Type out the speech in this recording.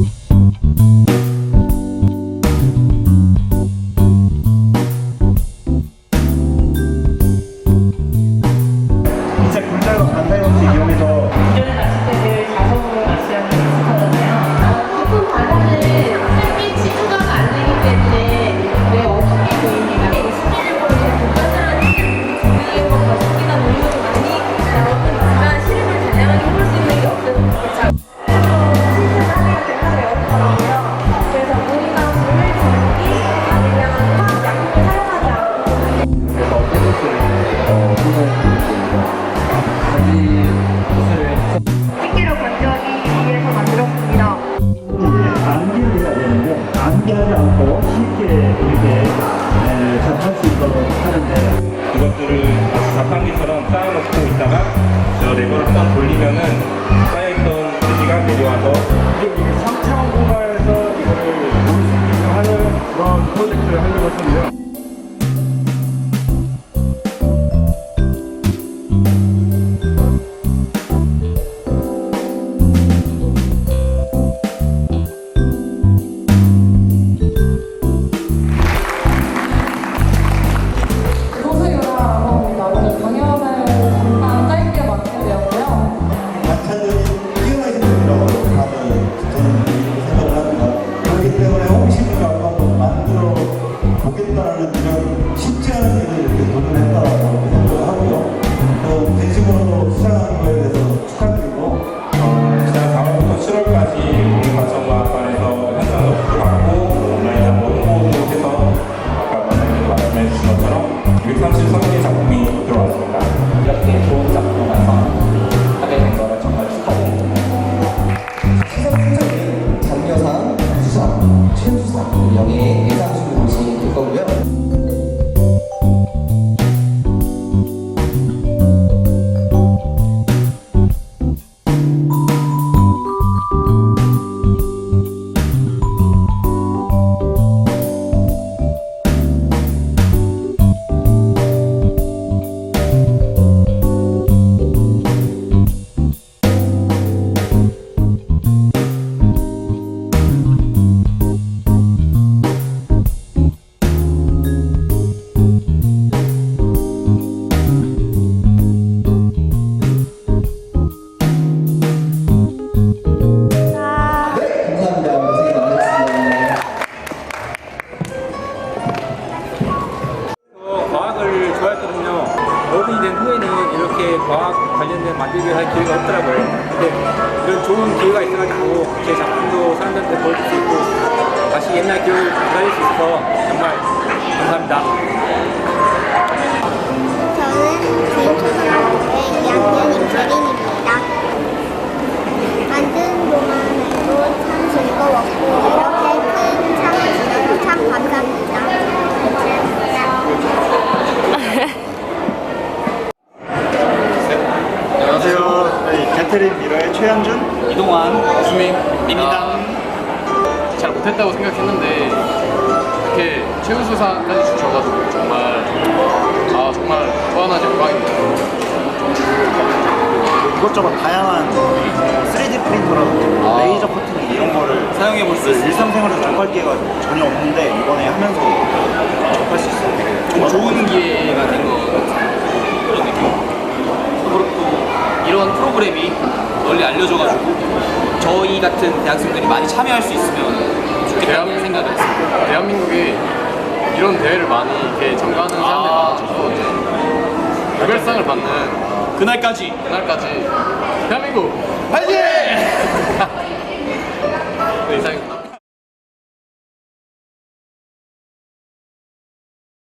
이 이렇게 에, 접할 수 있도록 하는데 그것들을 자판기처럼 쌓아놓고 있다가 저 레버를 한번 돌리면은 최 과학 관련된 만들기를 할 기회가 없더라고요. 근데 이런 좋은 기회가 있어가지고 제 작품도 사람들한테 보여줄 수 있고 다시 옛날 기억을 되살릴 수 있어서 정말 감사합니다. 캐터린 미러의 최현준. 이동환, 주민, 민희당 잘 못했다고 생각했는데 이렇게 최우수상까지 주셔가지고 정말 아 정말 무한한 영광입니다. 이것저것 다양한 3D 프린터라든지 아. 레이저 커팅 이런 거를 사용해 볼 수 있어요. 일상생활에서 접할 기회가 전혀 없는데 이번에 하면서 접할 수 있어요. 좀 좋은 기회가 된것 같은 그런 느낌. 또 그렇고 이런 프로그램이 널리 알려져가지고 저희 같은 대학생들이 많이 참여할 수 있으면 좋겠다는 생각을 했습니다. 대한민국에 이런 대회를 많이 이렇게 참가하는 사람들이 많아져서 이제 노벨상을 받는 그날까지 그날까지 대한민국 화이팅!